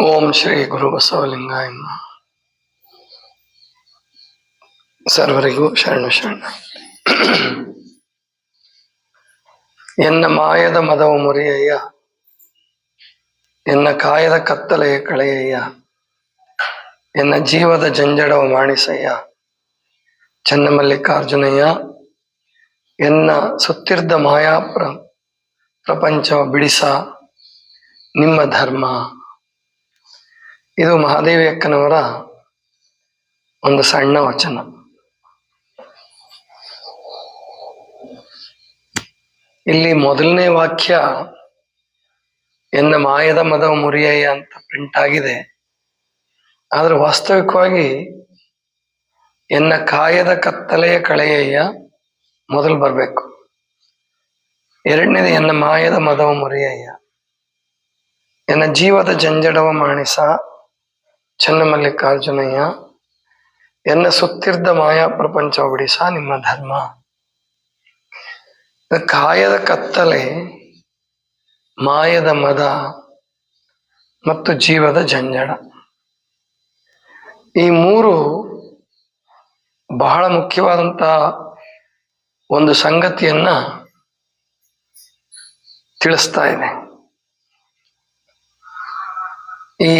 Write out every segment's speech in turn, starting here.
ಓಂ ಶ್ರೀ ಗುರು ಬಸವಲಿಂಗಾಯ. ಸರ್ವರಿಗೂ ಶರಣ ಶರಣ ಎನ್ನ ಮಾಯದ ಮದವ ಮುರಿಯಯ್ಯ, ಎನ್ನ ಕಾಯದ ಕತ್ತಲೆಯ ಕಳೆಯಯ್ಯ, ಎನ್ನ ಜೀವದ ಜಂಜಡವ ಮಾಣಿಸಯ್ಯ, ಚನ್ನಮಲ್ಲಿಕಾರ್ಜುನಯ್ಯ, ಎನ್ನ ಸುತ್ತಿರ್ದ ಮಾಯಾ ಪ್ರ ಪ್ರಪಂಚವ ಬಿಡಿಸ ನಿಮ್ಮ ಧರ್ಮ. ಇದು ಮಹಾದೇವಿ ಅಕ್ಕನವರ ಒಂದು ಸಣ್ಣ ವಚನ. ಇಲ್ಲಿ ಮೊದಲನೇ ವಾಕ್ಯ, ಎನ್ನ ಮಾಯದ ಮದವ ಮುರಿಯಯ್ಯ ಅಂತ ಪ್ರಿಂಟ್ ಆಗಿದೆ. ಆದ್ರೆ ವಾಸ್ತವಿಕವಾಗಿ, ಎನ್ನ ಕಾಯದ ಕತ್ತಲೆಯ ಕಳೆಯಯ್ಯ ಮೊದಲು ಬರಬೇಕು. ಎರಡನೇದು ಎನ್ನ ಮಾಯದ ಮದವ ಮುರಿಯಯ್ಯ. ಎನ್ನ ಜೀವದ ಜಂಜಡವ ಮಾಣಿಸ ಚನ್ನಮಲ್ಲಿಕಾರ್ಜುನಯ್ಯ ಎನ್ನ ಸುತ್ತಿರ್ದ ಮಾಯಾ ಪ್ರಪಂಚ ಬಿಡಿಸ ನಿಮ್ಮ ಧರ್ಮ. ಕಾಯದ ಕತ್ತಲೆ ಮಾಯದ ಮದ ಮತ್ತು ಜೀವದ ಜಂಜಡ. ಈ ಮೂರು ಬಹಳ ಮುಖ್ಯವಾದಂತ ಒಂದು ಸಂಗತಿಯನ್ನ ತಿಳಿಸ್ತಾ ಇದೆ ಈ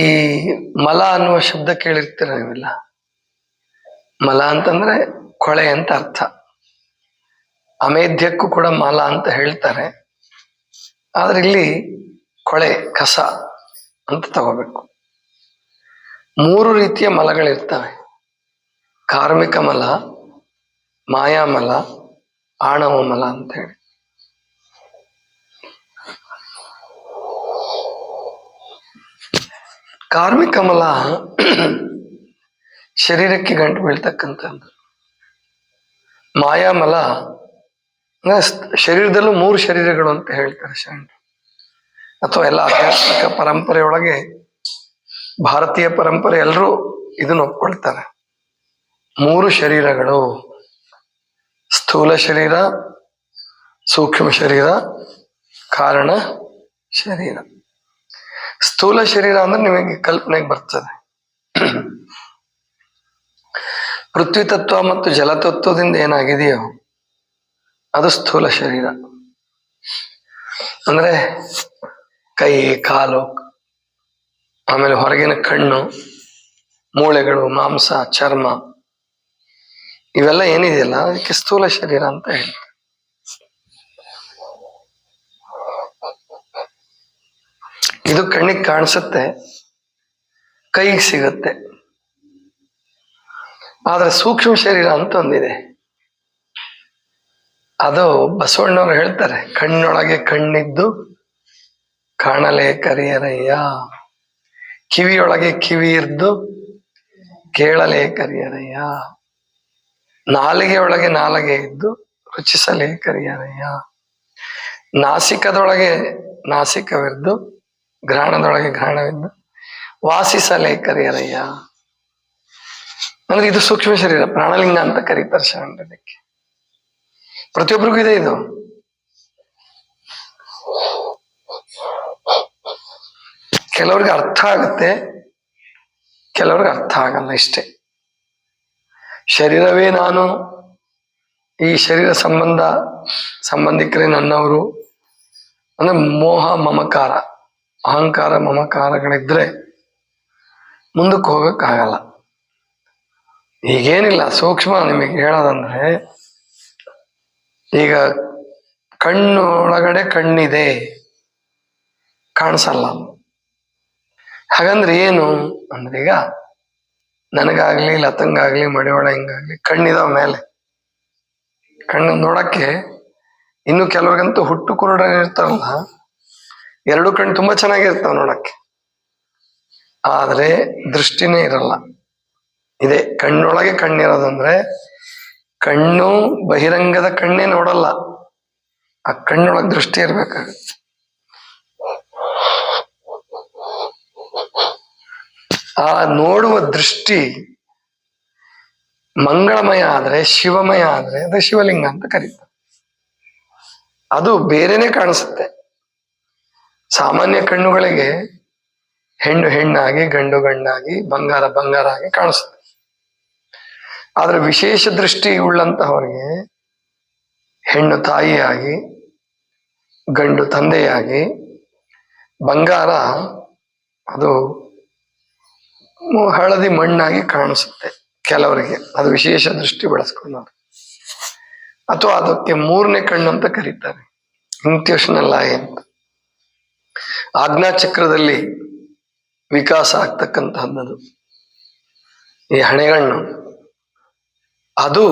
ಮಲ ಅನ್ನುವ ಶಬ್ದ ಕೇಳಿರ್ತೀರ ನೀವೆಲ್ಲ? ಮಲ ಅಂತಂದ್ರೆ ಕೊಳೆ ಅಂತ ಅರ್ಥ. ಅಮೇಧ್ಯಕ್ಕೂ ಕೂಡ ಮಲ ಅಂತ ಹೇಳ್ತಾರೆ. ಆದ್ರೆ ಇಲ್ಲಿ ಕೊಳೆ, ಕಸ ಅಂತ ತಗೋಬೇಕು. ಮೂರು ರೀತಿಯ ಮಲಗಳಿರ್ತವೆ. ಕಾರ್ಮಿಕ ಮಲ ಮಾಯಾಮಲ ಆಣವ ಮಲ ಅಂತ ಹೇಳಿ. ಕಾರ್ಮಿಕ ಮಲ ಶರೀರಕ್ಕೆ ಗಂಟು ಬೀಳ್ತಕ್ಕಂಥದ್ದು ಮಾಯಾಮಲ. ಶರೀರದಲ್ಲೂ ಮೂರು ಶರೀರಗಳು ಅಂತ ಹೇಳ್ತಾರೆ ಶರಣರು ಅಥವಾ ಎಲ್ಲ ಆಧ್ಯಾತ್ಮಿಕ ಪರಂಪರೆಯೊಳಗೆ ಭಾರತೀಯ ಪರಂಪರೆ ಎಲ್ಲರೂ ಇದನ್ನ ಒಪ್ಕೊಳ್ತಾರೆ. ಮೂರು ಶರೀರಗಳು. ಸ್ಥೂಲ ಶರೀರ, ಸೂಕ್ಷ್ಮ ಶರೀರ, ಕಾರಣ ಶರೀರ. ಸ್ಥೂಲ ಶರೀರ ಅಂದ್ರೆ ನಿಮಗೆ ಕಲ್ಪನೆಗೆ ಬರ್ತದೆ. ಪೃಥ್ವಿ ತತ್ವ ಮತ್ತು ಜಲತತ್ವದಿಂದ ಏನಾಗಿದೆಯೋ ಅದು ಸ್ಥೂಲ ಶರೀರ. ಅಂದ್ರೆ ಕೈ, ಕಾಲು, ಆಮೇಲೆ ಹೊರಗಿನ ಕಣ್ಣು, ಮೂಳೆಗಳು, ಮಾಂಸ, ಚರ್ಮ, ಇವೆಲ್ಲ ಏನಿದೆಯಲ್ಲ, ಅದಕ್ಕೆ ಸ್ಥೂಲ ಶರೀರ ಅಂತ ಹೇಳ್ತಾರೆ. ಇದು ಕಣ್ಣಿಗೆ ಕಾಣಿಸುತ್ತೆ, ಕೈಗೆ ಸಿಗುತ್ತೆ. ಆದ್ರೆ ಸೂಕ್ಷ್ಮ ಶರೀರ ಅಂತ ಒಂದಿದೆ ಅದು ಬಸವಣ್ಣವ್ರು ಹೇಳ್ತಾರೆ, ಕಣ್ಣೊಳಗೆ ಕಣ್ಣಿದ್ದು ಕಾಣಲೆ ಕರಿಯರಯ್ಯ. ಕಿವಿಯೊಳಗೆ ಕಿವಿ ಇದ್ದು ಕೇಳಲೇ ಕರಿಯರಯ್ಯ. ನಾಲಿಗೆಯೊಳಗೆ ನಾಲಿಗೆ ಇದ್ದು ರುಚಿಸಲೇ ಕರಿಯರಯ್ಯ. ನಾಸಿಕದೊಳಗೆ ನಾಸಿಕವಿದ್ದು ಘ್ರಾಣದೊಳಗೆ ಘ್ರಾಣವಿದ್ದು ವಾಸಿಸಲೇ ಕರೆಯರಯ್ಯ ಅಂದ್ರೆ ಇದು ಸೂಕ್ಷ್ಮ ಶರೀರ, ಪ್ರಾಣಲಿಂಗ ಅಂತ ಕರೀತಾರೆ ಶರಣಕ್ಕೆ ಪ್ರತಿಯೊಬ್ಬರಿಗೂ ಇದೆ ಇದು. ಕೆಲವ್ರಿಗೆ ಅರ್ಥ ಆಗುತ್ತೆ, ಕೆಲವ್ರಿಗೆ ಅರ್ಥ ಆಗಲ್ಲ ಇಷ್ಟೇ. ಶರೀರವೇ ನಾನು, ಈ ಶರೀರ ಸಂಬಂಧ, ಸಂಬಂಧಿಕರೇ ನನ್ನವರು. ಅಂದ್ರೆ ಮೋಹ, ಮಮಕಾರ. ಅಹಂಕಾರ, ಮಮಕಾರಗಳಿದ್ರೆ ಮುಂದಕ್ಕೆ ಹೋಗೋಕ್ಕಾಗಲ್ಲ. ಈಗೇನಿಲ್ಲ, ಸೂಕ್ಷ್ಮ ನಿಮಗೆ ಹೇಳೋದಂದ್ರೆ, ಈಗ ಕಣ್ಣು ಒಳಗಡೆ ಕಣ್ಣಿದೆ, ಕಾಣಿಸಲ್ಲ. ಹಾಗಂದ್ರೆ ಏನು? ಅಂದ್ರೆ ಈಗ ನನಗಾಗ್ಲಿ, ಲತಂಗಾಗ್ಲಿ, ಮಡಿವಾಳ ಹಿಂಗಾಗ್ಲಿ, ಕಣ್ಣಿದಾವ ಮೇಲೆ. ಕಣ್ಣು ನೋಡಕ್ಕೆ ಇನ್ನು ಕೆಲವ್ರಿಗಂತೂ ಹುಟ್ಟು ಕುರುಡ ಇರ್ತಾರಲ್ಲ ಎರಡು ಕಣ್ಣು ತುಂಬಾ ಚೆನ್ನಾಗಿರ್ತಾವ ನೋಡಕ್ಕೆ. ಆದ್ರೆ ದೃಷ್ಟಿನೇ ಇರಲ್ಲ. ಇದೆ, ಕಣ್ಣೊಳಗೆ ಕಣ್ಣಿರೋದಂದ್ರೆ ಕಣ್ಣು ಬಹಿರಂಗದ ಕಣ್ಣೇ ನೋಡಲ್ಲ. ಆ ಕಣ್ಣೊಳಗೆ ದೃಷ್ಟಿ ಇರ್ಬೇಕಾಗತ್ತೆ. ಆ ನೋಡುವ ದೃಷ್ಟಿ ಮಂಗಳಮಯ ಆದ್ರೆ, ಶಿವಮಯ ಆದ್ರೆ, ಅದು ಶಿವಲಿಂಗ ಅಂತ ಕರೀತಾರೆ. ಅದು ಬೇರೆನೆ ಕಾಣಿಸುತ್ತೆ. ಸಾಮಾನ್ಯ ಕಣ್ಣುಗಳಿಗೆ ಹೆಣ್ಣು ಹೆಣ್ಣಾಗಿ, ಗಂಡು ಗಂಡಾಗಿ, ಬಂಗಾರ ಬಂಗಾರ ಆಗಿ ಕಾಣಿಸುತ್ತೆ. ಆದ್ರೆ ವಿಶೇಷ ದೃಷ್ಟಿ ಉಳ್ಳಂತಹವರಿಗೆ ಹೆಣ್ಣು ತಾಯಿಯಾಗಿ, ಗಂಡು ತಂದೆಯಾಗಿ ಬಂಗಾರ ಅದು ಹಳದಿ ಮಣ್ಣಾಗಿ ಕಾಣಿಸುತ್ತೆ ಕೆಲವರಿಗೆ. ಅದು ವಿಶೇಷ ದೃಷ್ಟಿ ಬೆಳೆಸ್ಕೊಂಡವ್ರು. ಅಥವಾ ಅದಕ್ಕೆ ಮೂರನೇ ಕಣ್ಣು ಅಂತ ಕರೀತಾರೆ. ಇಂಟ್ಯೂಷನಲ್ ಐ ಅಂತ. ಆಜ್ಞಾ ಚಕ್ರದಲ್ಲಿ ವಿಕಾಸ ಆಗ್ತಕ್ಕಂತಹದ್ದು ಈ ಹಣೆಗಣ್ಣು, ಅದು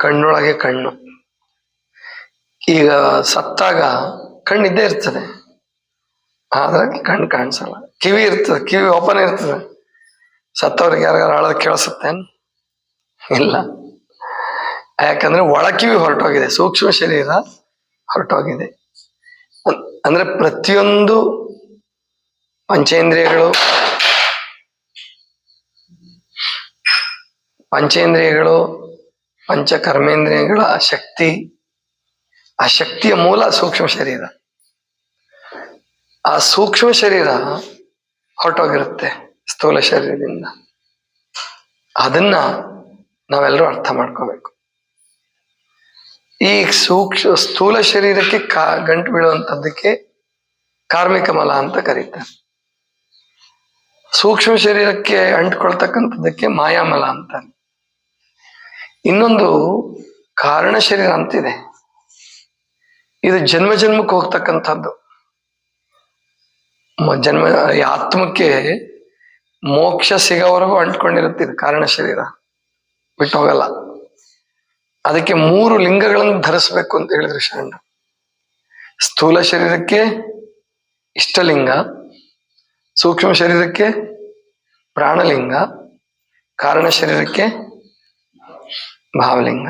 ಕಣ್ಣೊಳಗೆ ಕಣ್ಣು. ಈಗ ಸತ್ತಾಗ ಕಣ್ಣಿದ್ದೇ ಇರ್ತದೆ. ಆದ್ರೆ ಕಣ್ಣು ಕಾಣಿಸಲ್ಲ. ಕಿವಿ ಇರ್ತದೆ, ಕಿವಿ ಓಪನ್ ಇರ್ತದೆ. ಸತ್ತವ್ರಿಗೆ ಯಾರಿಗಾರು ಆಳೋದು ಕೇಳಿಸುತ್ತೆ ಇಲ್ಲ. ಯಾಕಂದ್ರೆ ಒಳ ಕಿವಿ ಹೊರಟೋಗಿದೆ, ಸೂಕ್ಷ್ಮ ಶರೀರ ಹೊರಟೋಗಿದೆ. ಅಂದ್ರೆ ಪ್ರತಿಯೊಂದು ಪಂಚೇಂದ್ರಿಯಗಳು ಪಂಚೇಂದ್ರಿಯಗಳು, ಪಂಚಕರ್ಮೇಂದ್ರಿಯಗಳ ಶಕ್ತಿ, ಆ ಶಕ್ತಿಯ ಮೂಲ ಸೂಕ್ಷ್ಮ ಶರೀರ. ಆ ಸೂಕ್ಷ್ಮ ಶರೀರ ಹೊರಟೋಗಿರುತ್ತೆ ಸ್ಥೂಲ ಶರೀರದಿಂದ. ಅದನ್ನ ನಾವೆಲ್ಲರೂ ಅರ್ಥ ಮಾಡ್ಕೋಬೇಕು. ಈ ಸೂಕ್ಷ್ಮ ಸ್ಥೂಲ ಶರೀರಕ್ಕೆ ಕಾ, ಗಂಟು ಬೀಳುವಂಥದ್ದಕ್ಕೆ ಕಾರ್ಮಿಕ ಮಲ ಅಂತ ಕರೀತಾರೆ. ಸೂಕ್ಷ್ಮ ಶರೀರಕ್ಕೆ ಅಂಟ್ಕೊಳ್ತಕ್ಕಂಥದ್ದಕ್ಕೆ ಮಾಯಾಮಲ ಅಂತಾರೆ. ಇನ್ನೊಂದು ಕಾರಣ ಶರೀರ ಅಂತಿದೆ. ಇದು ಜನ್ಮ ಜನ್ಮಕ್ಕೆ ಹೋಗ್ತಕ್ಕಂಥದ್ದು. ಜನ್ಮ ಆತ್ಮಕ್ಕೆ ಮೋಕ್ಷ ಸಿಗೋವರೆಗೂ ಅಂಟ್ಕೊಂಡಿರುತ್ತೆ ಇದು ಕಾರಣ ಶರೀರ. ಬಿಟ್ಟು ಹೋಗಲ್ಲ. ಅದಕ್ಕೆ ಮೂರು ಲಿಂಗಗಳನ್ನು ಧರಿಸಬೇಕು ಅಂತ ಹೇಳಿದ್ರು ಶರಣ. ಸ್ಥೂಲ ಶರೀರಕ್ಕೆ ಇಷ್ಟಲಿಂಗ, ಸೂಕ್ಷ್ಮ ಶರೀರಕ್ಕೆ ಪ್ರಾಣಲಿಂಗ, ಕಾರಣ ಶರೀರಕ್ಕೆ ಭಾವಲಿಂಗ.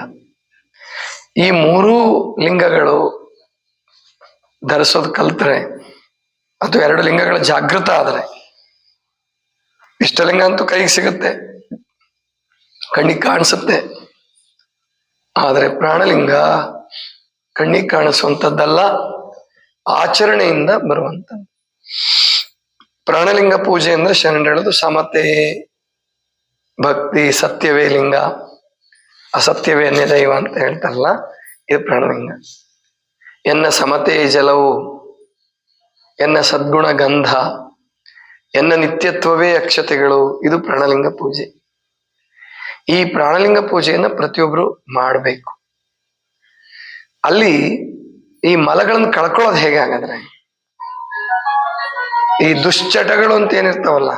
ಈ ಮೂರೂ ಲಿಂಗಗಳು ಧರಿಸೋದು ಕಲ್ತರೆ, ಅಥವಾ ಎರಡು ಲಿಂಗಗಳ ಜಾಗೃತ ಆದರೆ ಇಷ್ಟಲಿಂಗ ಅಂತೂ ಕೈಗೆ ಸಿಗುತ್ತೆ, ಕಣ್ಣಿಗೆ ಕಾಣಿಸುತ್ತೆ. ಆದರೆ ಪ್ರಾಣಲಿಂಗ ಕಣ್ಣಿಗೆ ಕಾಣಿಸುವಂಥದ್ದಲ್ಲ, ಆಚರಣೆಯಿಂದ ಬರುವಂತ ಪ್ರಾಣಲಿಂಗ ಪೂಜೆ ಅಂದ್ರೆ ಹೇಳೋದು ಸಮತೆ, ಭಕ್ತಿ, ಸತ್ಯವೇ ಲಿಂಗ. ಅಸತ್ಯವೇ ಅನ್ಯ ದೈವ ಅಂತ ಹೇಳ್ತಾರಲ್ಲ, ಇದು ಪ್ರಾಣಲಿಂಗ. ಎನ್ನ ಸಮತೆ ಜಲವು, ಎನ್ನ ಸದ್ಗುಣ ಗಂಧ, ಎನ್ನ ನಿತ್ಯತ್ವವೇ ಅಕ್ಷತೆಗಳು, ಇದು ಪ್ರಾಣಲಿಂಗ ಪೂಜೆ. ಈ ಪ್ರಾಣಲಿಂಗ ಪೂಜೆಯನ್ನ ಪ್ರತಿಯೊಬ್ರು ಮಾಡಬೇಕು. ಅಲ್ಲಿ ಈ ಮಲಗಳನ್ನು ಕಳ್ಕೊಳ್ಳೋದು ಹೇಗೆ ಹಾಗಾದ್ರೆ? ಈ ದುಶ್ಚಟಗಳು ಅಂತ ಏನಿರ್ತಾವಲ್ಲ?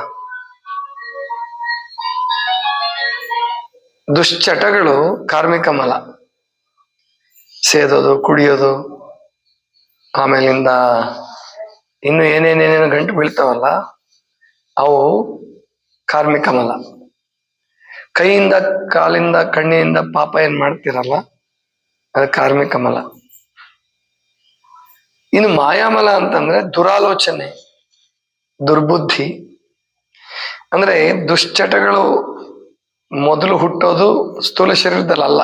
ದುಶ್ಚಟಗಳು ಕಾರ್ಮಿಕ ಮಲ. ಸೇದೋದು, ಕುಡಿಯೋದು, ಆಮೇಲಿಂದ ಇನ್ನು ಏನೇನೇನೇನು ಗಂಟು ಬೀಳ್ತಾವಲ್ಲ, ಅವು ಕಾರ್ಮಿಕ ಮಲ. ಕೈಯಿಂದ, ಕಾಲಿಂದ, ಕಣ್ಣಿನಿಂದ ಪಾಪ ಏನ್ ಮಾಡ್ತಿರಲ್ಲ? ಅದು ಕಾರ್ಮಿಕ ಮಲ. ಇನ್ನು ಮಾಯಾಮಲ ಅಂತಂದ್ರೆ ದುರಾಲೋಚನೆ, ದುರ್ಬುದ್ಧಿ. ಅಂದ್ರೆ ದುಶ್ಚಟಗಳು ಮೊದಲು ಹುಟ್ಟೋದು ಸ್ಥೂಲ ಶರೀರದಲ್ಲ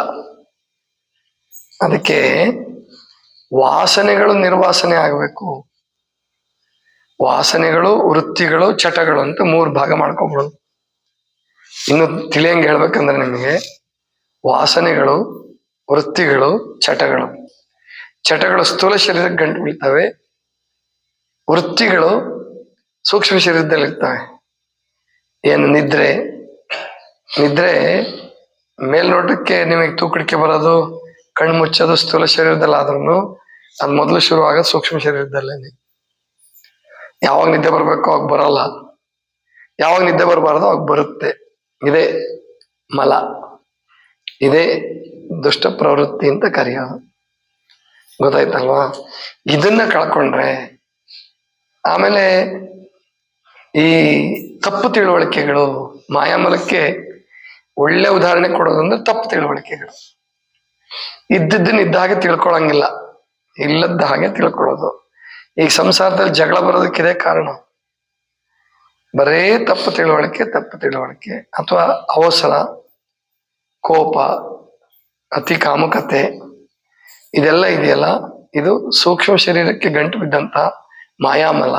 ಅದಕ್ಕೆ ವಾಸನೆಗಳು ನಿರ್ವಾಸನೆ ಆಗಬೇಕು. ವಾಸನೆಗಳು, ವೃತ್ತಿಗಳು, ಚಟಗಳು ಅಂತ ಮೂರು ಭಾಗ ಮಾಡ್ಕೊಬೋದು. ಇನ್ನು ತಿಳಿಯಂಗೆ ಹೇಳ್ಬೇಕಂದ್ರೆ ನಿಮಗೆ ವಾಸನೆಗಳು, ವೃತ್ತಿಗಳು, ಚಟಗಳು. ಚಟಗಳು ಸ್ಥೂಲ ಶರೀರಕ್ಕೆ ಗಂಟು ಬೀಳ್ತವೆ. ವೃತ್ತಿಗಳು ಸೂಕ್ಷ್ಮ ಶರೀರದಲ್ಲಿರ್ತವೆ ಏನು ನಿದ್ರೆ? ನಿದ್ರೆ ಮೇಲ್ನೋಟಕ್ಕೆ ನಿಮಗೆ ತೂಕಡಿಕೆ ಬರೋದು ಕಣ್ಣು ಮುಚ್ಚೋದು ಸ್ಥೂಲ ಶರೀರದಲ್ಲಾದ್ರೂ ಅದು ಮೊದಲು ಶುರು ಆಗೋದು ಸೂಕ್ಷ್ಮ ಶರೀರದಲ್ಲೇನೆ. ಯಾವಾಗ ನಿದ್ದೆ ಬರಬೇಕು ಅವಾಗ ಬರಲ್ಲ. ಯಾವಾಗ ನಿದ್ದೆ ಬರಬಾರ್ದು ಅವಾಗ ಬರುತ್ತೆ. ಇದೇ ಮಲ. ಇದೇ ದುಷ್ಟ ಪ್ರವೃತ್ತಿ ಅಂತ ಕರೆಯೋದು ಗೊತ್ತಾಯ್ತಲ್ವಾ? ಇದನ್ನ ಕಳ್ಕೊಂಡ್ರೆ ಆಮೇಲೆ ಈ ತಪ್ಪು ತಿಳುವಳಿಕೆಗಳು ಮಾಯಾಮಲಕ್ಕೆ ಒಳ್ಳೆ ಉದಾಹರಣೆ ಕೊಡೋದಂದ್ರೆ ತಪ್ಪು ತಿಳುವಳಿಕೆಗಳು. ಇದ್ದದ್ದನ್ನ ಇದ್ದ ಹಾಗೆ ತಿಳ್ಕೊಳಂಗಿಲ್ಲ. ಇಲ್ಲದ ಹಾಗೆ ತಿಳ್ಕೊಳ್ಳೋದು. ಈಗ ಸಂಸಾರದಲ್ಲಿ ಜಗಳ ಬರೋದಕ್ಕೆ ಇದೇ ಕಾರಣ. ಬರೇ ತಪ್ಪು ತಿಳುವಳಿಕೆ ತಪ್ಪು ತಿಳುವಳಿಕೆ ಅಥವಾ ಅವಸರ, ಕೋಪ, ಅತಿ ಕಾಮುಕತೆ, ಇದೆಲ್ಲ ಇದೆಯಲ್ಲ? ಇದು ಸೂಕ್ಷ್ಮ ಶರೀರಕ್ಕೆ ಗಂಟು ಬಿದ್ದಂತ ಮಾಯಾಮಲ.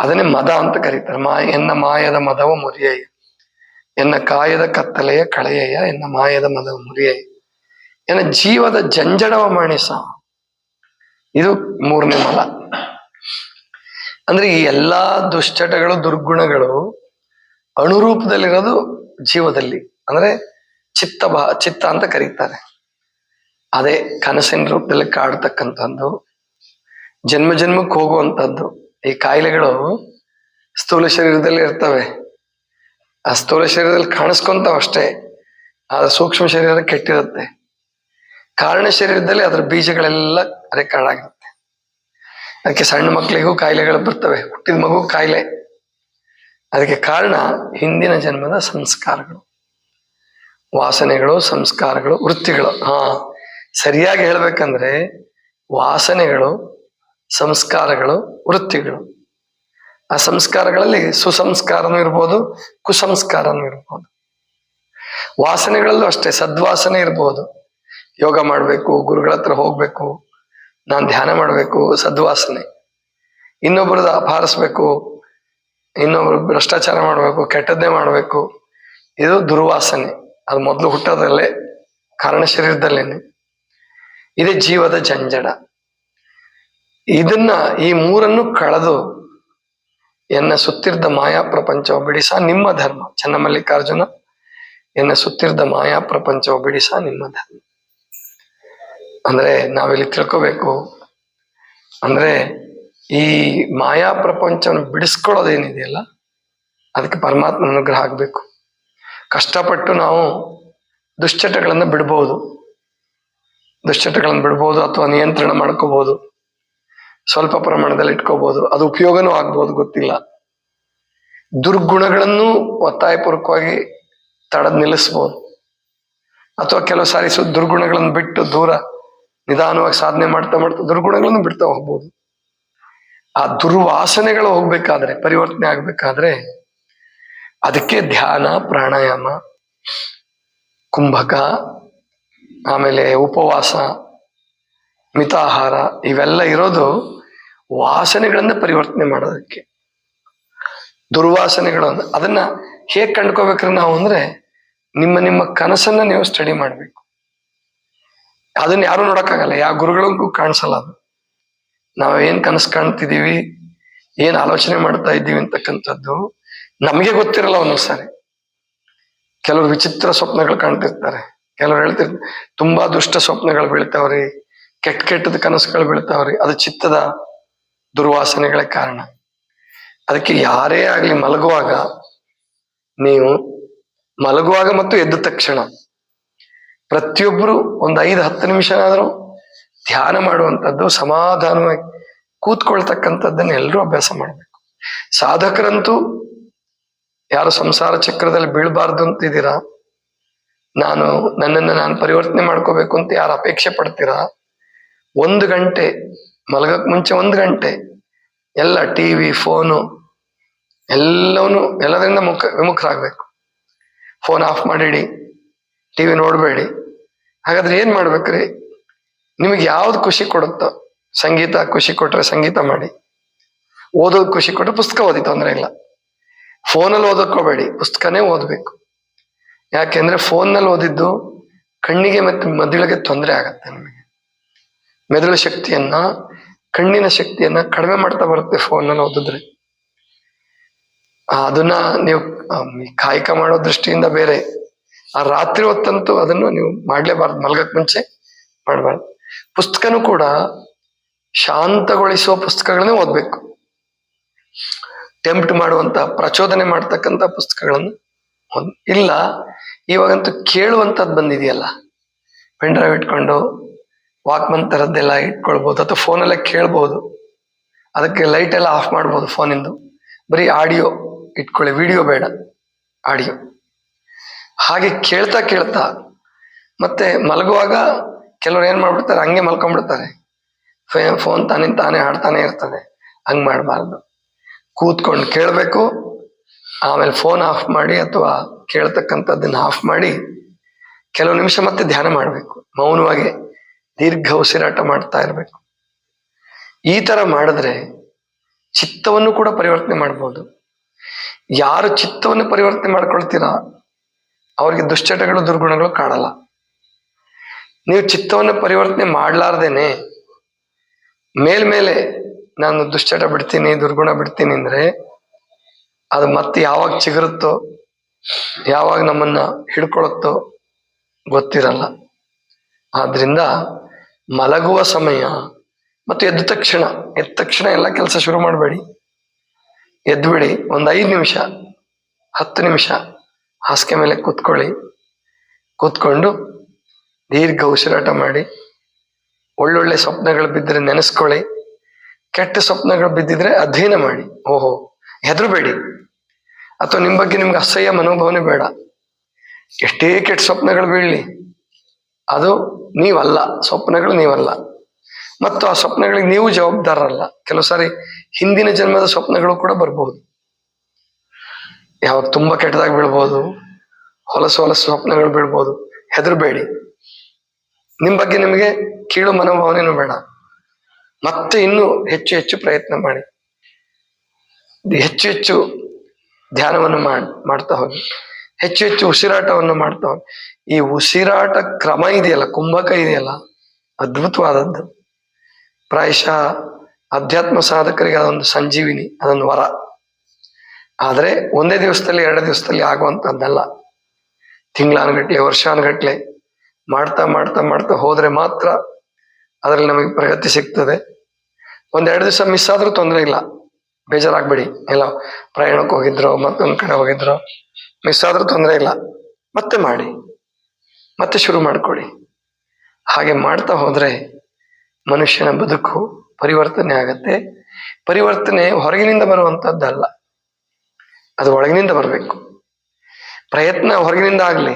ಅದನ್ನೇ ಮದ ಅಂತ ಕರೀತಾರೆ. ಮಾ, ಎನ್ನ ಮಾಯದ ಮದವ ಮುರಿಯಯ್ಯ. ಎನ್ನ ಕಾಯದ ಕತ್ತಲೆಯ ಕಳೆಯಯ್ಯ. ಎನ್ನ ಮಾಯದ ಮದವ ಮುರಿಯಯ್ಯ. ಎನ್ನ ಜೀವದ ಜಂಜಡವ ಮಣಿಸ. ಇದು ಮೂರನೇ ಮಲ. ಅಂದ್ರೆ ಈ ಎಲ್ಲಾ ದುಶ್ಚಟಗಳು, ದುರ್ಗುಣಗಳು ಅಣುರೂಪದಲ್ಲಿರೋದು ಜೀವದಲ್ಲಿ. ಅಂದ್ರೆ ಚಿತ್ತ ಚಿತ್ತ ಅಂತ ಕರೀತಾರೆ. ಅದೇ ಕನಸಿನ ರೂಪದಲ್ಲಿ ಕಾಡ್ತಕ್ಕಂಥದ್ದು, ಜನ್ಮ ಜನ್ಮಕ್ಕೆ ಹೋಗುವಂಥದ್ದು. ಈ ಕಾಯಿಲೆಗಳು ಸ್ಥೂಲ ಶರೀರದಲ್ಲಿ ಇರ್ತವೆ. ಆ ಸ್ಥೂಲ ಶರೀರದಲ್ಲಿ ಕಾಣಿಸ್ಕೊಂತವಷ್ಟೇ ಆದ್ರೆ ಸೂಕ್ಷ್ಮ ಶರೀರ ಕೆಟ್ಟಿರುತ್ತೆ. ಕಾರಣ ಶರೀರದಲ್ಲಿ ಅದ್ರ ಬೀಜಗಳೆಲ್ಲ ರೆಕಾರ್ಡ್ ಆಗಿರುತ್ತೆ ಅದಕ್ಕೆ ಸಣ್ಣ ಮಕ್ಕಳಿಗೂ ಕಾಯಿಲೆಗಳು ಬರ್ತವೆ, ಹುಟ್ಟಿದ ಮಗು ಕಾಯಿಲೆ. ಅದಕ್ಕೆ ಕಾರಣ ಹಿಂದಿನ ಜನ್ಮದ ಸಂಸ್ಕಾರಗಳು. ವಾಸನೆಗಳು, ಸಂಸ್ಕಾರಗಳು, ವೃತ್ತಿಗಳು. ಹಾ, ಸರಿಯಾಗಿ ಹೇಳ್ಬೇಕಂದ್ರೆ ವಾಸನೆಗಳು, ಸಂಸ್ಕಾರಗಳು, ವೃತ್ತಿಗಳು. ಆ ಸಂಸ್ಕಾರಗಳಲ್ಲಿ ಸುಸಂಸ್ಕಾರನೂ ಇರ್ಬೋದು, ಕುಸಂಸ್ಕಾರನೂ ಇರ್ಬೋದು. ವಾಸನೆಗಳಲ್ಲೂ ಅಷ್ಟೇ, ಸದ್ವಾಸನೆ ಇರ್ಬೋದು. ಯೋಗ ಮಾಡಬೇಕು, ಗುರುಗಳ ಹತ್ರ ಹೋಗ್ಬೇಕು ನಾನು ಧ್ಯಾನ ಮಾಡಬೇಕು, ಸದ್ವಾಸನೆ. ಇನ್ನೊಬ್ರದ್ದು ಅಪಹರಿಸ್ಬೇಕು, ಇನ್ನೊಬ್ರು ಭ್ರಷ್ಟಾಚಾರ ಮಾಡಬೇಕು, ಕೆಟ್ಟದ್ದೇ ಮಾಡಬೇಕು, ಇದು ದುರ್ವಾಸನೆ. ಅದು ಮೊದಲು ಹುಟ್ಟೋದಲ್ಲೇ ಕಾರಣ ಶರೀರದಲ್ಲೇನೆ. ಇದೆ ಜೀವದ ಜಂಜಡ. ಇದನ್ನ ಈ ಮೂರನ್ನು ಕಳೆದು ಎನ್ನ ಸುತ್ತಿರ್ದ ಮಾಯಾ ಪ್ರಪಂಚವ ಬಿಡಿಸ ನಿಮ್ಮ ಧರ್ಮ. ಚನ್ನಮಲ್ಲಿಕಾರ್ಜುನ, ಎನ್ನ ಸುತ್ತಿರ್ದ ಮಾಯಾ ಪ್ರಪಂಚವ ಬಿಡಿಸ ನಿಮ್ಮ ಧರ್ಮ. ಅಂದ್ರೆ ನಾವಿಲ್ಲಿ ತಿಳ್ಕೋಬೇಕು. ಅಂದ್ರೆ ಈ ಮಾಯಾ ಪ್ರಪಂಚವನ್ನು ಬಿಡಿಸ್ಕೊಳ್ಳೋದೇನಿದೆಯಲ್ಲ, ಅದಕ್ಕೆ ಪರಮಾತ್ಮ ಅನುಗ್ರಹ ಆಗ್ಬೇಕು. ಕಷ್ಟಪಟ್ಟು ನಾವು ದುಶ್ಚಟಗಳನ್ನ ಬಿಡ್ಬೋದು. ದುಶ್ಚಟಗಳನ್ನು ಬಿಡ್ಬೋದು ಅಥವಾ ನಿಯಂತ್ರಣ ಮಾಡ್ಕೋಬಹುದು ಸ್ವಲ್ಪ ಪ್ರಮಾಣದಲ್ಲಿ ಇಟ್ಕೋಬಹುದು ಅದು ಉಪಯೋಗನೂ ಆಗ್ಬೋದು, ಗೊತ್ತಿಲ್ಲ. ದುರ್ಗುಣಗಳನ್ನು ಒತ್ತಾಯಪೂರ್ವಕವಾಗಿ ತಡೆದ್ ನಿಲ್ಲಿಸ್ಬೋದು. ಅಥವಾ ಕೆಲವು ಸಾರಿ ದುರ್ಗುಣಗಳನ್ನು ಬಿಟ್ಟು ದೂರ ನಿಧಾನವಾಗಿ ಸಾಧನೆ ಮಾಡ್ತಾ ಮಾಡ್ತಾ ದುರ್ಗುಣಗಳನ್ನು ಬಿಡ್ತಾ ಹೋಗ್ಬೋದು. ಆ ದುರ್ವಾಸನೆಗಳು ಹೋಗ್ಬೇಕಾದ್ರೆ, ಪರಿವರ್ತನೆ ಆಗ್ಬೇಕಾದ್ರೆ ಅದಕ್ಕೆ ಧ್ಯಾನ, ಪ್ರಾಣಾಯಾಮ, ಕುಂಭಕ, ಆಮೇಲೆ ಉಪವಾಸ, ಮಿತಾಹಾರ ಇವೆಲ್ಲ ಇರೋದು ವಾಸನೆಗಳನ್ನ ಪರಿವರ್ತನೆ ಮಾಡೋದಕ್ಕೆ. ದುರ್ವಾಸನೆಗಳು ಅಂದ್- ಅದನ್ನ ಹೇಗೆ ಕಂಡ್ಕೋಬೇಕ್ರೆ ನಾವು ಅಂದ್ರೆ ನಿಮ್ಮ ನಿಮ್ಮ ಕನಸನ್ನ ನೀವು ಸ್ಟಡಿ ಮಾಡ್ಬೇಕು. ಅದನ್ನ ಯಾರು ನೋಡಕ್ಕಾಗಲ್ಲ. ಯಾವ ಗುರುಗಳಿಗೂ ಕಾಣಿಸಲ್ಲ ಅದು. ನಾವು ಏನ್ ಕನಸು ಕಾಣ್ತಿದೀವಿ, ಏನ್ ಆಲೋಚನೆ ಮಾಡ್ತಾ ಇದ್ದೀವಿ ಅಂತಕ್ಕಂಥದ್ದು ನಮಗೆ ಗೊತ್ತಿರಲ್ಲ ಒಂದೊಂದ್ಸಾರಿ. ಕೆಲವರು ವಿಚಿತ್ರ ಸ್ವಪ್ನಗಳು ಕಾಣ್ತಿರ್ತಾರೆ. ಕೆಲವ್ರು ಹೇಳ್ತಿರ್ತಾರೆ ತುಂಬಾ ದುಷ್ಟ ಸ್ವಪ್ನಗಳು ಬೀಳ್ತಾವ್ರಿ, ಕೆಟ್ಟ ಕೆಟ್ಟದ ಕನಸುಗಳು ಬೀಳ್ತಾವ್ರಿ. ಅದು ಚಿತ್ತದ ದುರ್ವಾಸನೆಗಳೇ ಕಾರಣ. ಅದಕ್ಕೆ ಯಾರೇ ಆಗ್ಲಿ ಮಲಗುವಾಗ, ನೀವು ಮಲಗುವಾಗ ಮತ್ತು ಎದ್ದ ತಕ್ಷಣ ಪ್ರತಿಯೊಬ್ಬರು ಒಂದು ಐದು, ಹತ್ತು ನಿಮಿಷ ಆದರೂ ಧ್ಯಾನ ಮಾಡುವಂಥದ್ದು ಸಮಾಧಾನವಾಗಿ ಕೂತ್ಕೊಳ್ತಕ್ಕಂಥದ್ದನ್ನು ಎಲ್ಲರೂ ಅಭ್ಯಾಸ ಮಾಡಬೇಕು. ಸಾಧಕರಂತೂ ಯಾರು ಸಂಸಾರ ಚಕ್ರದಲ್ಲಿ ಬೀಳಬಾರ್ದು ಅಂತಿದ್ದೀರಾ? ನಾನು ನನ್ನನ್ನು ನಾನು ಪರಿವರ್ತನೆ ಮಾಡ್ಕೋಬೇಕು ಅಂತ ಯಾರು ಅಪೇಕ್ಷೆ ಪಡ್ತೀರಾ? ಒಂದು ಗಂಟೆ, ಮಲಗಕ್ ಮುಂಚೆ ಒಂದು ಗಂಟೆ, ಎಲ್ಲ ಟಿ ವಿ, ಫೋನು, ಎಲ್ಲವನ್ನೂ, ಎಲ್ಲದರಿಂದ ಮುಖ ವಿಮುಖರಾಗಬೇಕು. ಫೋನ್ ಆಫ್ ಮಾಡಿಡಿ. ಟಿವಿ ನೋಡಬೇಡಿ. ಹಾಗಾದ್ರೆ ಏನ್ ಮಾಡ್ಬೇಕ್ರಿ? ನಿಮಗೆ ಯಾವ್ದು ಖುಷಿ ಕೊಡುತ್ತೋ, ಸಂಗೀತ ಖುಷಿ ಕೊಟ್ರೆ ಸಂಗೀತ ಮಾಡಿ. ಓದೋದು ಖುಷಿ ಕೊಟ್ರೆ ಪುಸ್ತಕ ಓದಿ, ತೊಂದರೆ ಇಲ್ಲ. ಫೋನಲ್ಲಿ ಓದಕ್ಕೋಬೇಡಿ ಪುಸ್ತಕನೇ ಓದ್ಬೇಕು. ಯಾಕೆಂದ್ರೆ ಫೋನ್ನಲ್ಲಿ ಓದಿದ್ದು ಕಣ್ಣಿಗೆ ಮತ್ತೆ ಮೆದುಳಿಗೆ ತೊಂದರೆ ಆಗತ್ತೆ ನಿಮಗೆ. ಮೆದುಳು ಶಕ್ತಿಯನ್ನ, ಕಣ್ಣಿನ ಶಕ್ತಿಯನ್ನ ಕಡಿಮೆ ಮಾಡ್ತಾ ಬರುತ್ತೆ ಫೋನ್ನಲ್ಲಿ ಓದಿದ್ರೆ. ಅದನ್ನ ನೀವು ಕಾಯಕ ಮಾಡೋ ದೃಷ್ಟಿಯಿಂದ ಬೇರೆ. ಆ ರಾತ್ರಿ ಹೊತ್ತಂತೂ ಅದನ್ನು ನೀವು ಮಾಡ್ಲೇಬಾರ್ದು. ಮಲ್ಗಕ್ ಮುಂಚೆ ಮಾಡಬಾರ್ದು. ಪುಸ್ತಕನೂ ಕೂಡ ಶಾಂತಗೊಳಿಸುವ ಪುಸ್ತಕಗಳನ್ನೇ ಓದ್ಬೇಕು. ಟೆಂಪ್ಟ್ ಮಾಡುವಂತ, ಪ್ರಚೋದನೆ ಮಾಡ್ತಕ್ಕಂಥ ಪುಸ್ತಕಗಳನ್ನು ಇಲ್ಲ, ಇವಾಗಂತೂ ಕೇಳುವಂಥದ್ದು ಬಂದಿದೆಯಲ್ಲ. ಪೆನ್ ಡ್ರೈವ್ ಇಟ್ಕೊಂಡು, ವಾಕ್ಮನ್ ಥರದ್ದೆಲ್ಲ ಇಟ್ಕೊಳ್ಬೋದು, ಅಥವಾ ಫೋನೆಲ್ಲ ಕೇಳ್ಬೋದು. ಅದಕ್ಕೆ ಲೈಟ್ ಎಲ್ಲ ಆಫ್ ಮಾಡ್ಬೋದು ಫೋನಿಂದು. ಬರೀ ಆಡಿಯೋ ಇಟ್ಕೊಳ್ಳಿ, ವಿಡಿಯೋ ಬೇಡ, ಆಡಿಯೋ. ಹಾಗೆ ಕೇಳ್ತಾ ಕೇಳ್ತಾ ಮತ್ತೆ ಮಲಗುವಾಗ ಕೆಲವ್ರು ಏನ್ ಮಾಡ್ಬಿಡ್ತಾರೆ, ಹಂಗೆ ಮಲ್ಕೊಂಡ್ಬಿಡ್ತಾರೆ. ಫೋನ್ ತಾನೇ ತಾನೇ ಹಾಡ್ತಾನೆ ಇರ್ತದೆ. ಹಂಗ್ ಮಾಡಬಾರ್ದು. ಕೂತ್ಕೊಂಡು ಕೇಳಬೇಕು, ಆಮೇಲೆ ಫೋನ್ ಆಫ್ ಮಾಡಿ ಅಥವಾ ಕೇಳ್ತಕ್ಕಂಥದ್ದನ್ನ ಆಫ್ ಮಾಡಿ ಕೆಲವು ನಿಮಿಷ ಮತ್ತೆ ಧ್ಯಾನ ಮಾಡಬೇಕು. ಮೌನವಾಗಿ ದೀರ್ಘ ಉಸಿರಾಟ ಮಾಡ್ತಾ ಇರಬೇಕು. ಈ ತರ ಮಾಡಿದ್ರೆ ಚಿತ್ತವನ್ನು ಕೂಡ ಪರಿವರ್ತನೆ ಮಾಡ್ಬೋದು. ಯಾರು ಚಿತ್ತವನ್ನು ಪರಿವರ್ತನೆ ಮಾಡ್ಕೊಳ್ತೀರಾ ಅವರಿಗೆ ದುಶ್ಚಟಗಳು, ದುರ್ಗುಣಗಳು ಕಾಣಲ್ಲ. ನೀವು ಚಿತ್ತವನ್ನು ಪರಿವರ್ತನೆ ಮಾಡಲಾರ್ದೇನೆ ಮೇಲ್ಮೇಲೆ ನಾನು ದುಶ್ಚಟ ಬಿಡ್ತೀನಿ, ದುರ್ಗುಣ ಬಿಡ್ತೀನಿ ಅಂದ್ರೆ, ಅದು ಮತ್ತೆ ಯಾವಾಗ ಚಿಗುರುತ್ತೋ, ಯಾವಾಗ ನಮ್ಮನ್ನ ಹಿಡ್ಕೊಳುತ್ತೋ ಗೊತ್ತಿರಲ್ಲ. ಆದ್ರಿಂದ ಮಲಗುವ ಸಮಯ ಮತ್ತು ಎದ್ದ ತಕ್ಷಣ ಎದ್ದ ತಕ್ಷಣ ಎಲ್ಲ ಕೆಲಸ ಶುರು ಮಾಡಬೇಡಿ. ಎದ್ಬಿಡಿ ಒಂದು ಐದು ನಿಮಿಷ, ಹತ್ತು ನಿಮಿಷ. ಹಾಸಿಗೆ ಮೇಲೆ ಕೂತ್ಕೊಳ್ಳಿ. ಕೂತ್ಕೊಂಡು ದೀರ್ಘ ಉಸಿರಾಟ ಮಾಡಿ. ಒಳ್ಳೊಳ್ಳೆ ಸ್ವಪ್ನಗಳು ಬಿದ್ದರೆ ನೆನೆಸ್ಕೊಳ್ಳಿ. ಕೆಟ್ಟ ಸ್ವಪ್ನಗಳು ಬಿದ್ದಿದ್ರೆ ಅಧ್ಯಯನ ಮಾಡಿ. ಓಹೋ, ಹೆದರಬೇಡಿ. ಅಥವಾ ನಿಮ್ಮ ಬಗ್ಗೆ ನಿಮ್ಗೆ ಅಸಹ್ಯ ಮನೋಭಾವನೆ ಬೇಡ. ಎಷ್ಟೇ ಕೆಟ್ಟ ಸ್ವಪ್ನಗಳು ಬೀಳಲಿ, ಅದು ನೀವಲ್ಲ, ಸ್ವಪ್ನಗಳು ನೀವಲ್ಲ. ಮತ್ತು ಆ ಸ್ವಪ್ನಗಳಿಗೆ ನೀವು ಜವಾಬ್ದಾರರಲ್ಲ. ಕೆಲವು ಸಾರಿ ಹಿಂದಿನ ಜನ್ಮದ ಸ್ವಪ್ನಗಳು ಕೂಡ ಬರ್ಬೋದು ಯಾವಾಗ ತುಂಬಾ ಕೆಟ್ಟದಾಗಿ ಬೀಳ್ಬೋದು, ಹೊಲಸು ಹೊಲಸು ಸ್ವಪ್ನಗಳು ಬೀಳ್ಬೋದು, ಹೆದರಬೇಡಿ. ನಿಮ್ ಬಗ್ಗೆ ನಿಮಗೆ ಕೀಳು ಮನೋಭಾವನೆನೂ ಬೇಡ. ಮತ್ತೆ ಇನ್ನೂ ಹೆಚ್ಚು ಹೆಚ್ಚು ಪ್ರಯತ್ನ ಮಾಡಿ. ಹೆಚ್ಚು ಹೆಚ್ಚು ಧ್ಯಾನವನ್ನು ಮಾಡ್, ಮಾಡ್ತಾ ಹೋಗಿ. ಹೆಚ್ಚು ಹೆಚ್ಚು ಉಸಿರಾಟವನ್ನು ಮಾಡ್ತಾ ಹೋಗಿ. ಈ ಉಸಿರಾಟ ಕ್ರಮ ಇದೆಯಲ್ಲ, ಕುಂಭಕ ಇದೆಯಲ್ಲ, ಅದ್ಭುತವಾದದ್ದು. ಪ್ರಾಯಶಃ ಅಧ್ಯಾತ್ಮ ಸಾಧಕರಿಗೆ ಅದೊಂದು ಸಂಜೀವಿನಿ, ಅದೊಂದು ವರ. ಆದರೆ ಒಂದೇ ದಿವಸದಲ್ಲಿ, ಎರಡು ದಿವಸದಲ್ಲಿ ಆಗುವಂಥದ್ದಲ್ಲ ತಿಂಗಳಾನುಗಟ್ಲೆ ವರ್ಷಾನುಗಟ್ಲೆ ಮಾಡ್ತಾ ಮಾಡ್ತಾ ಮಾಡ್ತಾ ಹೋದರೆ ಮಾತ್ರ ಅದರಲ್ಲಿ ನಮಗೆ ಪ್ರಗತಿ ಸಿಗ್ತದೆ. ಒಂದೆರಡು ದಿವಸ ಮಿಸ್ ಆದರೂ ತೊಂದರೆ ಇಲ್ಲ. ಬೇಜಾರಾಗ್ಬೇಡಿ. ಎಲ್ಲ ಪ್ರಯಾಣಕ್ಕೆ ಹೋಗಿದ್ರು, ಮತ್ತೊಂದು ಕಡೆ ಹೋಗಿದ್ರು ಮಿಸ್ ಆದರೂ ತೊಂದರೆ ಇಲ್ಲ. ಮತ್ತೆ ಮಾಡಿ. ಮತ್ತೆ ಶುರು ಮಾಡ್ಕೊಳ್ಳಿ. ಹಾಗೆ ಮಾಡ್ತಾ ಹೋದರೆ ಮನುಷ್ಯನ ಬದುಕು ಪರಿವರ್ತನೆ ಆಗತ್ತೆ. ಪರಿವರ್ತನೆ ಹೊರಗಿನಿಂದ ಬರುವಂತದ್ದಲ್ಲ. ಅದು ಒಳಗಿನಿಂದ ಬರಬೇಕು. ಪ್ರಯತ್ನ ಹೊರಗಿನಿಂದ ಆಗಲಿ,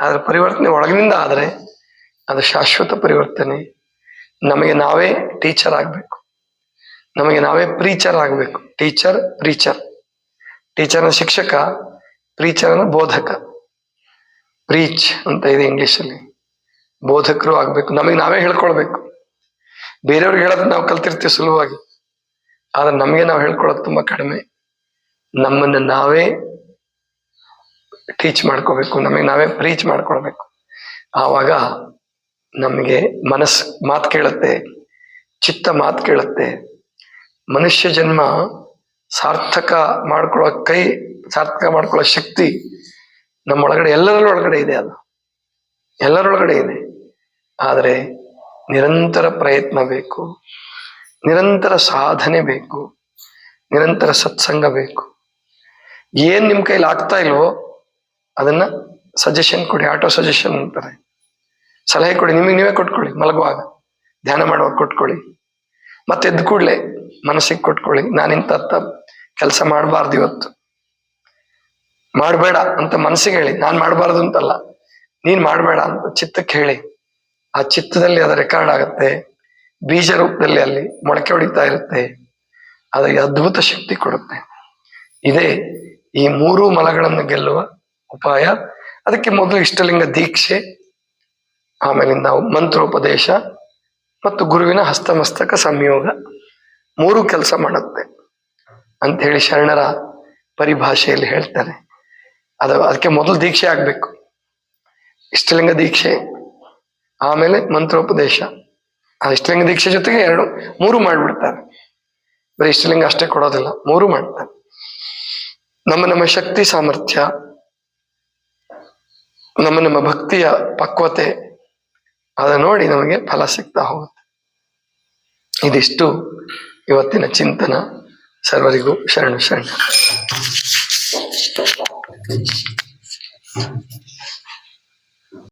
ಆದರೆ ಪರಿವರ್ತನೆ ಒಳಗಿನಿಂದ ಆದರೆ ಅದು ಶಾಶ್ವತ ಪರಿವರ್ತನೆ. ನಮಗೆ ನಾವೇ ಟೀಚರ್ ಆಗಬೇಕು. ನಮಗೆ ನಾವೇ ಪ್ರೀಚರ್ ಆಗಬೇಕು. ಟೀಚರ್ ಪ್ರೀಚರ್ ಟೀಚರ್ನ ಶಿಕ್ಷಕ ಪ್ರೀಚರ್ನ ಬೋಧಕ. ಪ್ರೀಚ್ ಅಂತ ಇದೆ ಇಂಗ್ಲೀಷಲ್ಲಿ. ಬೋಧಕರು ಆಗಬೇಕು. ನಮಗೆ ನಾವೇ ಹೇಳ್ಕೊಳ್ಬೇಕು. ಬೇರೆಯವ್ರಿಗೆ ಹೇಳೋದು ನಾವು ಕಲ್ತಿರ್ತೀವಿ ಸುಲಭವಾಗಿ. ಆದ್ರೆ ನಮಗೆ ನಾವು ಹೇಳ್ಕೊಳ್ಳೋದು ತುಂಬಾ ಕಡಿಮೆ. ನಮ್ಮನ್ನ ನಾವೇ ಟೀಚ್ ಮಾಡ್ಕೋಬೇಕು, ನಮಗೆ ನಾವೇ ಪ್ರೀಚ್ ಮಾಡ್ಕೊಳ್ಬೇಕು. ಆವಾಗ ನಮಗೆ ಮನಸ್ ಮಾತು ಕೇಳುತ್ತೆ, ಚಿತ್ತ ಮಾತು ಕೇಳುತ್ತೆ. ಮನುಷ್ಯ ಜನ್ಮ ಸಾರ್ಥಕ ಮಾಡ್ಕೊಳ್ಳೋ ಕೈ, ಸಾರ್ಥಕ ಮಾಡ್ಕೊಳ್ಳೋ ಶಕ್ತಿ ನಮ್ಮೊಳಗಡೆ ಎಲ್ಲರಲ್ಲೂ ಒಳಗಡೆ ಇದೆ ಅದು. ಎಲ್ಲರೊಳಗಡೆ ಇದೆ. ಆದರೆ ನಿರಂತರ ಪ್ರಯತ್ನ ಬೇಕು, ನಿರಂತರ ಸಾಧನೆ ಬೇಕು, ನಿರಂತರ ಸತ್ಸಂಗ ಬೇಕು. ಏನ್ ನಿಮ್ ಕೈಲಿ ಆಗ್ತಾ ಇಲ್ವೋ ಅದನ್ನ ಸಜೆಷನ್ ಕೊಡಿ ಆಟೋ ಸಜೆಷನ್ ಅಂತಾರೆ. ಸಲಹೆ ಕೊಡಿ, ನಿಮಗೆ ನೀವೇ ಕೊಟ್ಕೊಳ್ಳಿ, ಮಲಗುವಾಗ. ಧ್ಯಾನ ಮಾಡುವಾಗ ಕೊಟ್ಕೊಳ್ಳಿ. ಮತ್ತೆ ಎದ್ದು ಕೂಡಲೇ ಮನಸ್ಸಿಗೆ ಕೊಟ್ಕೊಳ್ಳಿ ನಾನಿಂತ ಕೆಲಸ ಮಾಡಬಾರ್ದು ಇವತ್ತು. ಮಾಡಬೇಡ ಅಂತ ಮನಸ್ಸಿಗೆ ಹೇಳಿ, ನಾನು ಮಾಡಬಾರ್ದು ಅಂತಲ್ಲ, ನೀನ್ ಮಾಡಬೇಡ ಅಂತ ಚಿತ್ತಕ್ಕೆ ಹೇಳಿ, ಆ ಚಿತ್ತದಲ್ಲಿ ಅದು ರೆಕಾರ್ಡ್ ಆಗುತ್ತೆ, ಬೀಜ ರೂಪದಲ್ಲಿ ಅಲ್ಲಿ ಮೊಳಕೆ ಹೊಡಿತಾ ಇರುತ್ತೆ ಅದಕ್ಕೆ ಅದ್ಭುತ ಶಕ್ತಿ ಕೊಡುತ್ತೆ. ಇದೇ ಈ ಮೂರು ಮಲಗಳನ್ನು ಗೆಲ್ಲುವ ಉಪಾಯ. ಅದಕ್ಕೆ ಮೊದಲು ಇಷ್ಟಲಿಂಗ ದೀಕ್ಷೆ, ಆಮೇಲೆ ನಾವು ಮಂತ್ರೋಪದೇಶ ಮತ್ತು ಗುರುವಿನ ಹಸ್ತಮಸ್ತಕ ಸಂಯೋಗ. ಮೂರು ಕೆಲಸ ಮಾಡುತ್ತೆ ಅಂತ ಹೇಳಿ ಶರಣರ ಪರಿಭಾಷೆಯಲ್ಲಿ ಹೇಳ್ತಾರೆ. ಅದು, ಅದಕ್ಕೆ ಮೊದಲು ದೀಕ್ಷೆ ಆಗ್ಬೇಕು. ಇಷ್ಟಲಿಂಗ ದೀಕ್ಷೆ, ಆಮೇಲೆ ಮಂತ್ರೋಪದೇಶ. ಆ ಇಷ್ಟಲಿಂಗ ದೀಕ್ಷೆ ಜೊತೆಗೆ ಎರಡು, ಮೂರು ಮಾಡ್ಬಿಡ್ತಾರೆ. ಬರೀ ಇಷ್ಟಲಿಂಗ ಅಷ್ಟೇ ಕೊಡೋದಿಲ್ಲ, ಮೂರು ಮಾಡ್ತಾರೆ. ನಮ್ಮ ನಮ್ಮ ಶಕ್ತಿ ಸಾಮರ್ಥ್ಯ, ನಮ್ಮ ನಮ್ಮ ಭಕ್ತಿಯ ಪಕ್ವತೆ ಅದನ್ನ ನೋಡಿ ನಮಗೆ ಫಲ ಸಿಗ್ತಾ ಹೋಗುತ್ತೆ. ಇದಿಷ್ಟು ಇವತ್ತಿನ ಚಿಂತನ. ಸರ್ವರಿಗೂ ಶರಣು ಶರಣ.